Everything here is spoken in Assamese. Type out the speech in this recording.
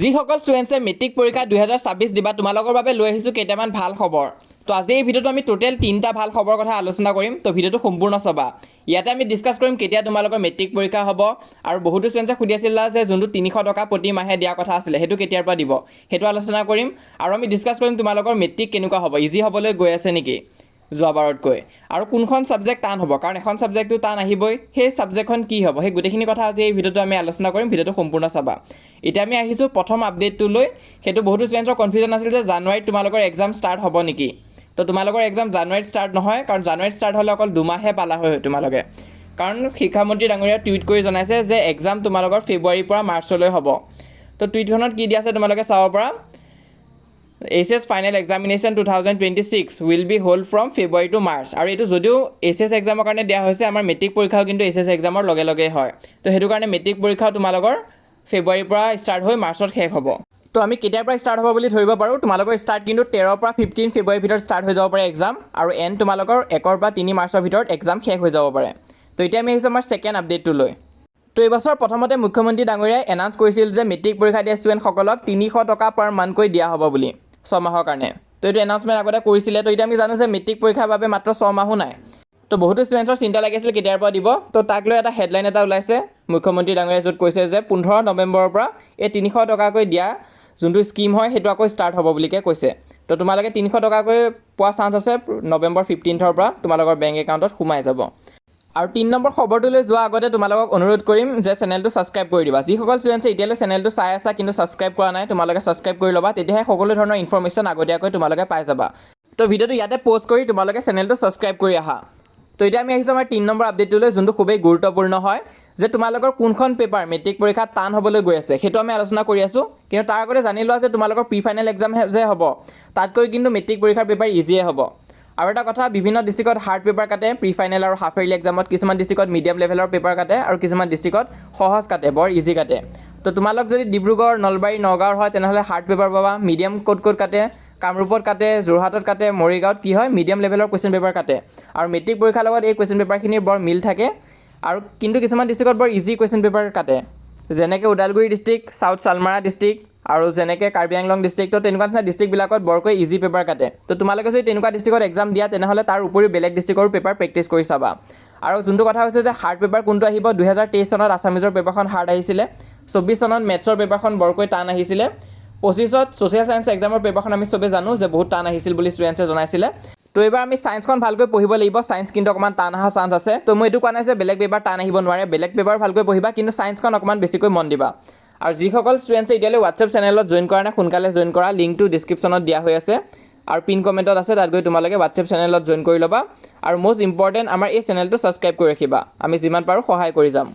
যিসকল ষ্টুডেণ্টছে মেট্ৰিক পৰীক্ষা দুহেজাৰ ছাব্বিছ দিবা তোমালোকৰ বাবে লৈ আহিছোঁ কেইটামান ভাল খবৰ। তো আজি এই ভিডিঅ'টো আমি টোটেল তিনিটা ভাল খবৰৰ কথা আলোচনা কৰিম। তো ভিডিঅ'টো সম্পূৰ্ণ চাবা। ইয়াতে আমি ডিছকাছ কৰিম কেতিয়া তোমালোকৰ মেট্ৰিক পৰীক্ষা হ'ব আৰু বহুতো ষ্টুডেণ্টছে সুধি আছিলা যে যোনটো তিনিশ টকা প্ৰতি মাহে দিয়া কথা আছিলে সেইটো কেতিয়াৰ পৰা দিব? সেইটো আলোচনা কৰিম আৰু আমি ডিছকাছ কৰিম তোমালোকৰ মেট্ৰিক কেনেকুৱা হ'ব ইজি হ'বলৈ গৈ আছে নেকি? যোৱাবাৰতকৈ আৰু কোনখন ছাবজেক্ট টান হ'ব? কাৰণ এখন ছাবজেক্টটো টান আহিবই, সেই ছাবজেক্টখন কি হ'ব? সেই গোটেইখিনি কথা আজি এই ভিডিঅ'টো আমি আলোচনা কৰিম, ভিডিঅ'টো সম্পূৰ্ণ চাবা। এতিয়া আমি আহিছোঁ প্ৰথম আপডেটটো লৈ। সেইটো বহুতো ষ্টুডেণ্টৰ কনফিউজন আছিল যে জানুৱাৰীত তোমালোকৰ এক্সাম ষ্টাৰ্ট হ'ব নেকি? তো তোমালোকৰ এক্সাম জানুৱাৰীত ষ্টাৰ্ট নহয়, কাৰণ জানুৱাৰীত ষ্টাৰ্ট হ'লে অকল দুমাহে পালা হয় তোমালোকে। কাৰণ শিক্ষামন্ত্ৰী ডাঙৰীয়াই টুইট কৰি জনাইছে যে এক্সাম তোমালোকৰ ফেব্ৰুৱাৰীৰ পৰা মাৰ্চলৈ হ'ব। তো টুইটখনত কি দিয়া আছে তোমালোকে চাব পৰা? H S final examination two thousand twenty six will be held from February to March আৰু এইটো যদিও এইচ এছ এক্সামৰ কাৰণে দিয়া হৈছে, আমাৰ মেট্ৰিক পৰীক্ষাও কিন্তু এইচ এছ এক্সামৰ লগে লগে হয়। তো সেইটো কাৰণে মেট্ৰিক পৰীক্ষাও তোমালোকৰ ফেব্ৰুৱাৰীৰ পৰা ষ্টাৰ্ট হৈ মাৰ্চত শেষ হ'ব। তো আমি কেতিয়াৰ পৰা ষ্টাৰ্ট হ'ব বুলি ধৰিব পাৰোঁ? তোমালোকৰ ষ্টাৰ্ট কিন্তু তেৰৰ পৰা ফিফটিন ফেব্ৰুৱাৰীৰ ভিতৰত ষ্টাৰ্ট হৈ যাব পাৰে এক্সাম আৰু এণ্ড তোমালোকৰ একৰ পৰা তিনি মাৰ্চৰ ভিতৰত এক্সাম শেষ হৈ যাব পাৰে। তো এতিয়া আমি আহিছোঁ আমাৰ ছেকেণ্ড আপডেটটো লৈ তো এইবছৰ প্ৰথমতে মুখ্যমন্ত্ৰী ডাঙৰীয়াই এনাউন্স কৰিছিল যে মেট্ৰিক পৰীক্ষা দিয়া ষ্টুডেণ্টসকলক তিনিশ টকা পাৰ মান্থকৈ দিয়া হ'ব বুলি। ছমাহৰ কাৰণে। তো এইটো এনাউন্সমেণ্ট আগতে কৰিছিলে তো এতিয়া আমি জানো যে মেট্ৰিক পৰীক্ষাৰ বাবে মাত্ৰ ছমাহো নাই। তো বহুতো ষ্টুডেণ্টছৰ চিন্তা লাগিছিল কেতিয়াৰ পৰা দিব। তো তাক লৈ এটা হেডলাইন এটা ওলাইছে। মুখ্যমন্ত্ৰী ডাঙৰীয়াই য'ত কৈছে যে পোন্ধৰ নৱেম্বৰৰ পৰা এই তিনিশ টকাকৈ দিয়া যোনটো স্কীম হয় সেইটো আকৌ ষ্টাৰ্ট হ'ব বুলিকৈ কৈছে। তো তোমালোকে তিনিশ টকাকৈ পোৱা চান্স আছে নৱেম্বৰ ফিফটিনথৰ পৰা। তোমালোকৰ বেংক একাউণ্টত সোমাই যাব। আৰু তিনি নম্বৰ খবৰটোলৈ যোৱাৰ আগতে তোমালোকক অনুৰোধ কৰিম যে চেনেলটো ছাবস্ক্ৰাইব কৰি দিবা। যিসকল ষ্টুডেণ্টছে এতিয়ালৈ চেনেলটো চাই আছা কিন্তু ছাবস্ক্ৰাইব কৰা নাই তোমালোকে ছাবস্ক্ৰাইব কৰি ল'বা তেতিয়াহে সকলো ধৰণৰ ইনফৰ্মেশ্যন আগতীয়াকৈ তোমালোকে পাই যাবা। তো ভিডিঅ'টো ইয়াতে প'ষ্ট কৰি তোমালোকে চেনেলটো ছাবস্ক্ৰাইব কৰি আহা। তো এতিয়া আমি আহিছোঁ আমাৰ তিনি নম্বৰ আপডেটটোলৈ যোনটো খুবেই গুৰুত্বপূৰ্ণ হয় যে তোমালোকৰ কোনখন পেপাৰ মেট্ৰিক পৰীক্ষাত টান হ'বলৈ গৈ আছে সেইটো আমি আলোচনা কৰি আছোঁ। কিন্তু তাৰ আগতে জানি লোৱা যে তোমালোকৰ প্ৰি ফাইনেল এক্সাম যে হ'ব তাতকৈ কিন্তু মেট্ৰিক পৰীক্ষাৰ পেপাৰ ইজিয়ে হ'ব। আৰু এটা কথা বিভিন্ন ডিষ্ট্ৰিক্টত হাৰ্ড পেপাৰ কাটে প্ৰি ফাইনেল আৰু হাফ ইয়াৰলি এক্সামত কিছুমান ডিষ্ট্ৰিক্টত মিডিয়াম লেভেলৰ পেপাৰ কাটে আৰু কিছুমান ডিষ্ট্ৰিক্টত সহজ কাটে বৰ ইজি কাটে। তো তোমালোক যদি ডিব্ৰুগড় নলবাৰী নগাঁৱৰ হয় তেনেহ'লে হাৰ্ড পেপাৰ পাবা। মিডিয়াম ক'ত ক'ত কাটে? কামৰূপত কাটে যোৰহাটত কাটে মৰিগাঁৱত কি হয়? মিডিয়াম লেভেলৰ কুৱেশ্যন পেপাৰ কাটে। আৰু মেট্ৰিক পৰীক্ষাৰ লগত এই কুৱেশ্যন পেপাৰখিনিৰ বৰ মিল থাকে। আৰু কিন্তু কিছুমান ডিষ্ট্ৰিক্টত বৰ ইজি কুৱেশ্যন পেপাৰ কাটে। যেনেকৈ Udalguri district south Salmara district আৰু যেনেকৈ কাৰ্বি আংলং ডিষ্ট্ৰিক্ট তো তেনেকুৱা নিচিনা ডিষ্ট্ৰিক্টবিলাকত বৰকৈ ইজি পেপাৰ কাটে। তো তোমালোকে যদি তেনেকুৱা ডিষ্ট্ৰিক্টত এক্সাম দিয়া তেনেহ'লে তাৰ উপৰিও বেলেগ ডিষ্ট্ৰিক্টৰো পেপাৰ প্ৰেক্টিছ কৰি চাবা। আৰু যোনটো কথা হৈছে যে হাৰ্ড পেপাৰ কোনটো আহিব দুহেজাৰ তেইছ চনত আছামিজৰ পেপাৰখন হাৰ্ড আহিছিলে চৌব্বিছ চনত মেথছৰ পেপাৰখন বৰকৈ টান আহিছিলে পঁচিছত ছ'চিয়েল ছায়েন্স এক্সামৰ পেপাৰখন আমি চবেই জানো যে বহুত টান আহিছিল বুলি ষ্টুডেণ্টছে জনাইছিলে। তো এইবাৰ আমি ছায়েন্সখন ভালকৈ পঢ়িব লাগিব ছায়েন্স কিন্তু অকণমান টান অহা চান্স আছে। তো মই এইটো কোৱা নাই যে বেলেগ পেপাৰ টান আহিব নোৱাৰে বেলেগ পেপাৰ ভালকৈ পঢ়িবা কিন্তু ছায়েন্সখন অকণমান বেছিকৈ মন দিবা। আৰু যিসকল ষ্টুডেণ্টছে এতিয়ালৈ হোৱাটছএপ চেনেলত জইন কৰা নাই, সোনকালে জইন কৰা লিংকটো ডিছক্ৰিপশ্যনত দিয়া হৈ আছে। আৰু পিন কমেণ্টত আছে, তাত গৈ তোমালোকে হোৱাটছএপ চেনেলত জইন কৰি ল'বা। আৰু মষ্ট ইম্পৰ্টেণ্ট আমাৰ এই চেনেলটো ছাবস্ক্ৰাইব কৰি ৰাখিবা। আমি যিমান পাৰোঁ সহায় কৰি যাম।